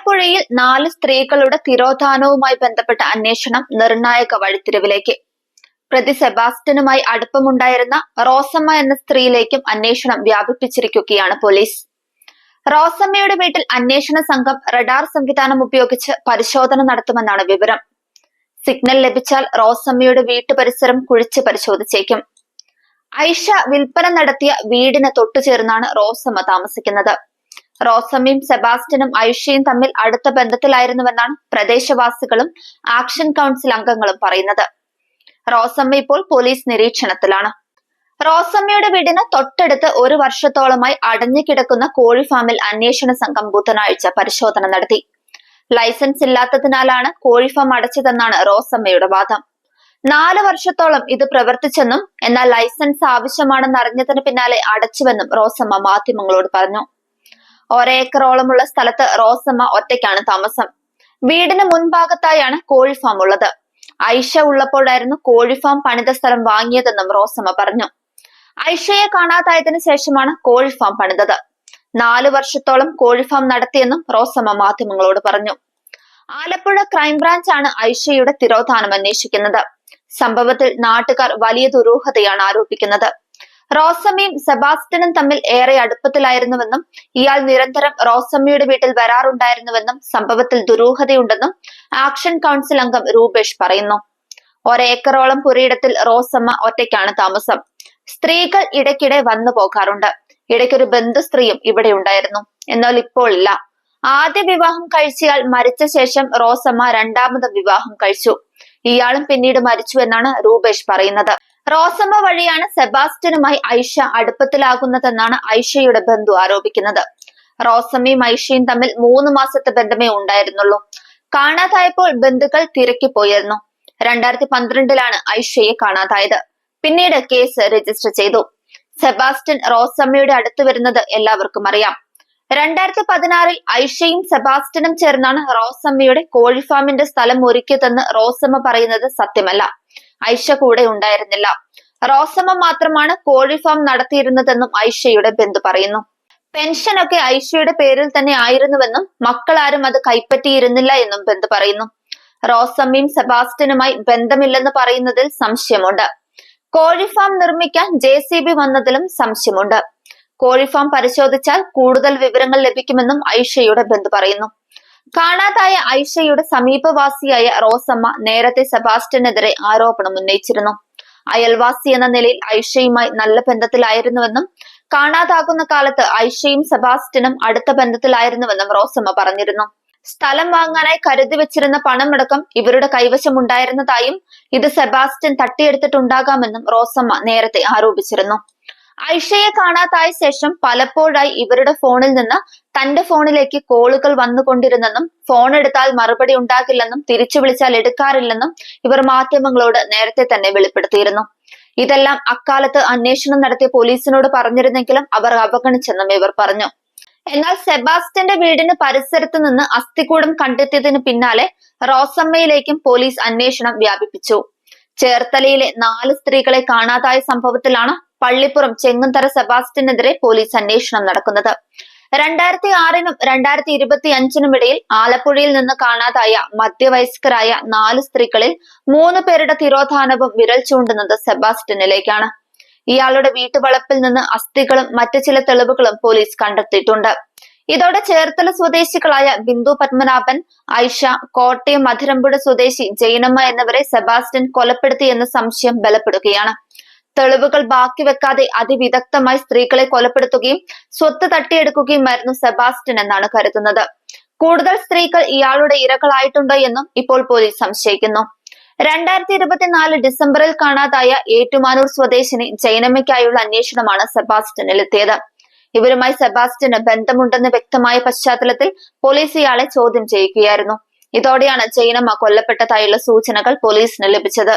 ആലപ്പുഴയിൽ നാല് സ്ത്രീകളുടെ തിരോധാനവുമായി ബന്ധപ്പെട്ട അന്വേഷണം നിർണായക വഴിത്തിരിവിലേക്ക്. പ്രതി സെബാസ്റ്റ്യനുമായി അടുപ്പമുണ്ടായിരുന്ന റോസമ്മ എന്ന സ്ത്രീയിലേക്കും അന്വേഷണം വ്യാപിപ്പിച്ചിരിക്കുകയാണ് പോലീസ്. റോസമ്മയുടെ വീട്ടിൽ അന്വേഷണ സംഘം റഡാർ സംവിധാനം ഉപയോഗിച്ച് പരിശോധന നടത്തുമെന്നാണ് വിവരം. സിഗ്നൽ ലഭിച്ചാൽ റോസമ്മയുടെ വീട്ടു പരിസരം കുഴിച്ച് പരിശോധിച്ചേക്കും. ഐഷ വിൽപ്പന നടത്തിയ വീടിന് തൊട്ടുചേർന്നാണ് റോസമ്മ താമസിക്കുന്നത്. റോസമ്മയും സെബാസ്റ്റ്യനും ഐഷയും തമ്മിൽ അടുത്ത ബന്ധത്തിലായിരുന്നുവെന്നാണ് പ്രദേശവാസികളും ആക്ഷൻ കൗൺസിൽ അംഗങ്ങളും പറയുന്നത്. റോസമ്മ ഇപ്പോൾ പോലീസ് നിരീക്ഷണത്തിലാണ്. റോസമ്മയുടെ വീടിന് തൊട്ടടുത്ത് ഒരു വർഷത്തോളമായി അടഞ്ഞുകിടക്കുന്ന കോഴി ഫാമിൽ അന്വേഷണ സംഘം ബുധനാഴ്ച പരിശോധന നടത്തി. ലൈസൻസ് ഇല്ലാത്തതിനാലാണ് കോഴി ഫാം അടച്ചതെന്നാണ് റോസമ്മയുടെ വാദം. നാല് വർഷത്തോളം ഇത് പ്രവർത്തിച്ചെന്നും എന്നാൽ ലൈസൻസ് ആവശ്യമാണെന്ന് അറിഞ്ഞതിന് പിന്നാലെ അടച്ചുവെന്നും റോസമ്മ മാധ്യമങ്ങളോട് പറഞ്ഞു. ഒരേക്കറോളമുള്ള സ്ഥലത്ത് റോസമ്മ ഒറ്റയ്ക്കാണ് താമസം. വീടിന് മുൻഭാഗത്തായാണ് കോഴി ഫാം ഉള്ളത്. ഐഷ ഉള്ളപ്പോഴായിരുന്നു കോഴി ഫാം പണിത സ്ഥലം വാങ്ങിയതെന്നും റോസമ്മ പറഞ്ഞു. ഐഷയെ കാണാതായതിനു ശേഷമാണ് കോഴി ഫാം പണിതത്. നാലു വർഷത്തോളം കോഴി ഫാം നടത്തിയെന്നും റോസമ്മ മാധ്യമങ്ങളോട് പറഞ്ഞു. ആലപ്പുഴ ക്രൈംബ്രാഞ്ച് ആണ് ഐഷയുടെ തിരോധാനം അന്വേഷിക്കുന്നത്. സംഭവത്തിൽ നാട്ടുകാർ വലിയ ദുരൂഹതയാണ് ആരോപിക്കുന്നത്. റോസമ്മയും സെബാസ്റ്റ്യനും തമ്മിൽ ഏറെ അടുപ്പത്തിലായിരുന്നുവെന്നും ഇയാൾ നിരന്തരം റോസമ്മയുടെ വീട്ടിൽ വരാറുണ്ടായിരുന്നുവെന്നും സംഭവത്തിൽ ദുരൂഹതയുണ്ടെന്നും ആക്ഷൻ കൗൺസിൽ അംഗം രൂപേഷ് പറയുന്നു. ഒരേക്കറോളം പുരയിടത്തിൽ റോസമ്മ ഒറ്റയ്ക്കാണ് താമസം. സ്ത്രീകൾ ഇടയ്ക്കിടെ വന്നു പോകാറുണ്ട്. ഇടയ്ക്കൊരു ബന്ധു സ്ത്രീയും ഇവിടെ ഉണ്ടായിരുന്നു. എന്നാൽ ഇപ്പോൾ ഇല്ല. ആദ്യ വിവാഹം കഴിച്ചയാൾ മരിച്ച ശേഷം റോസമ്മ രണ്ടാമത് വിവാഹം കഴിച്ചു. ഇയാളും പിന്നീട് മരിച്ചു എന്നാണ് രൂപേഷ് പറയുന്നത്. റോസമ്മ വഴിയാണ് സെബാസ്റ്റ്യനുമായി ഐഷ അടുപ്പത്തിലാകുന്നതെന്നാണ് ഐഷയുടെ ബന്ധു ആരോപിക്കുന്നത്. റോസമ്മയും ഐഷയും തമ്മിൽ മൂന്ന് മാസത്തെ ബന്ധമേ ഉണ്ടായിരുന്നുള്ളൂ. കാണാതായപ്പോൾ ബന്ധുക്കൾ തിരക്കി പോയിരുന്നു. രണ്ടായിരത്തി പന്ത്രണ്ടിലാണ് ഐഷയെ കാണാതായത്. പിന്നീട് കേസ് രജിസ്റ്റർ ചെയ്തു. സെബാസ്റ്റ്യൻ റോസമ്മയുടെ അടുത്ത് വരുന്നത് എല്ലാവർക്കും അറിയാം. രണ്ടായിരത്തി പതിനാറിൽ ഐഷയും സെബാസ്റ്റ്യനും ചേർന്നാണ് റോസമ്മയുടെ കോഴിഫാമിന്റെ സ്ഥലം ഒരുക്കിയതെന്ന് റോസമ്മ പറയുന്നത് സത്യമല്ല. ഐഷ കൂടെ ഉണ്ടായിരുന്നില്ല. റോസമ്മ മാത്രമാണ് കോഴിഫാം നടത്തിയിരുന്നതെന്നും ഐഷയുടെ ബന്ധു പറയുന്നു. പെൻഷനൊക്കെ ഐഷയുടെ പേരിൽ തന്നെ ആയിരുന്നുവെന്നും മക്കളാരും അത് കൈപ്പറ്റിയിരുന്നില്ല എന്നും ബന്ധു പറയുന്നു. റോസമ്മയും സെബാസ്റ്റ്യനുമായി ബന്ധമില്ലെന്ന് പറയുന്നതിൽ സംശയമുണ്ട്. കോഴിഫാം നിർമ്മിക്കാൻ ജെ വന്നതിലും സംശയമുണ്ട്. കോഴി ഫാം പരിശോധിച്ചാൽ കൂടുതൽ വിവരങ്ങൾ ലഭിക്കുമെന്നും ഐഷയുടെ ബന്ധു പറയുന്നു. കാണാതായ ഐഷയുടെ സമീപവാസിയായ റോസമ്മ നേരത്തെ സെബാസ്റ്റ്യനെതിരെ ആരോപണം ഉന്നയിച്ചിരുന്നു. അയൽവാസി എന്ന നിലയിൽ ഐഷയുമായി നല്ല ബന്ധത്തിലായിരുന്നുവെന്നും കാണാതാകുന്ന കാലത്ത് ഐഷയും സെബാസ്റ്റ്യനും അടുത്ത ബന്ധത്തിലായിരുന്നുവെന്നും റോസമ്മ പറഞ്ഞിരുന്നു. സ്ഥലം വാങ്ങാനായി കരുതി വെച്ചിരുന്ന പണമടക്കം ഇവരുടെ കൈവശം ഉണ്ടായിരുന്നതായും ഇത് സെബാസ്റ്റ്യൻ തട്ടിയെടുത്തിട്ടുണ്ടാകാമെന്നും റോസമ്മ നേരത്തെ ആരോപിച്ചിരുന്നു. ഐഷയെ കാണാതായ ശേഷം പലപ്പോഴായി ഇവരുടെ ഫോണിൽ നിന്ന് തന്റെ ഫോണിലേക്ക് കോളുകൾ വന്നുകൊണ്ടിരുന്നെന്നും ഫോൺ എടുത്താൽ മറുപടി ഉണ്ടാകില്ലെന്നും തിരിച്ചു വിളിച്ചാൽ എടുക്കാറില്ലെന്നും ഇവർ മാധ്യമങ്ങളോട് നേരത്തെ തന്നെ വെളിപ്പെടുത്തിയിരുന്നു. ഇതെല്ലാം അക്കാലത്ത് അന്വേഷണം നടത്തിയ പോലീസിനോട് പറഞ്ഞിരുന്നെങ്കിലും അവർ അവഗണിച്ചെന്നും ഇവർ പറഞ്ഞു. എന്നാൽ സെബാസ്റ്റ്യന്റെ വീടിന് പരിസരത്ത് നിന്ന് അസ്ഥികൂടം കണ്ടെത്തിയതിന് പിന്നാലെ റോസമ്മയിലേക്കും പോലീസ് അന്വേഷണം വ്യാപിപ്പിച്ചു. ചേർത്തലയിലെ നാല് സ്ത്രീകളെ കാണാതായ സംഭവത്തിലാണ് പള്ളിപ്പുറം ചെങ്ങന്തര സെബാസ്റ്റ്യനെതിരെ പോലീസ് അന്വേഷണം നടക്കുന്നത്. രണ്ടായിരത്തി ആറിനും രണ്ടായിരത്തി ഇരുപത്തി അഞ്ചിനും ഇടയിൽ ആലപ്പുഴയിൽ നിന്ന് കാണാതായ മധ്യവയസ്കരായ നാല് സ്ത്രീകളിൽ മൂന്ന് പേരുടെ തിരോധാനവും വിരൽ ചൂണ്ടുന്നത് സെബാസ്റ്റ്യനിലേക്കാണ്. ഇയാളുടെ വീട്ടുവളപ്പിൽ നിന്ന് അസ്ഥികളും മറ്റു ചില തെളിവുകളും പോലീസ് കണ്ടെത്തിയിട്ടുണ്ട്. ഇതോടെ ചേർത്തല സ്വദേശികളായ ബിന്ദു പത്മനാഭൻ ഐഷ കോട്ടയം മധുരമ്പുഴ സ്വദേശി ജൈനമ്മ എന്നിവരെ സെബാസ്റ്റ്യൻ കൊലപ്പെടുത്തി എന്ന സംശയം ബലപ്പെടുകയാണ്. തെളിവുകൾ ബാക്കി വെക്കാതെ അതിവിദഗ്ധമായി സ്ത്രീകളെ കൊലപ്പെടുത്തുകയും സ്വത്ത് തട്ടിയെടുക്കുകയുമായിരുന്നു സെബാസ്റ്റ്യൻ എന്നാണ് കരുതുന്നത്. കൂടുതൽ സ്ത്രീകൾ ഇയാളുടെ ഇരകളായിട്ടുണ്ടോ എന്നും ഇപ്പോൾ പോലീസ് സംശയിക്കുന്നു. രണ്ടായിരത്തി ഇരുപത്തിനാല് ഡിസംബറിൽ കാണാതായ ഏറ്റുമാനൂർ സ്വദേശിനി ജൈനമ്മയ്ക്കായുള്ള അന്വേഷണമാണ് സെബാസ്റ്റിനിൽ എത്തിയത് ഇവരുമായി സെബാസ്റ്റ്യന് ബന്ധമുണ്ടെന്ന് വ്യക്തമായ പശ്ചാത്തലത്തിൽ പോലീസ് ഇയാളെ ചോദ്യം ചെയ്യുകയായിരുന്നു. ഇതോടെയാണ് ജൈനമ്മ കൊല്ലപ്പെട്ടതായുള്ള സൂചനകൾ പോലീസിന് ലഭിച്ചത്.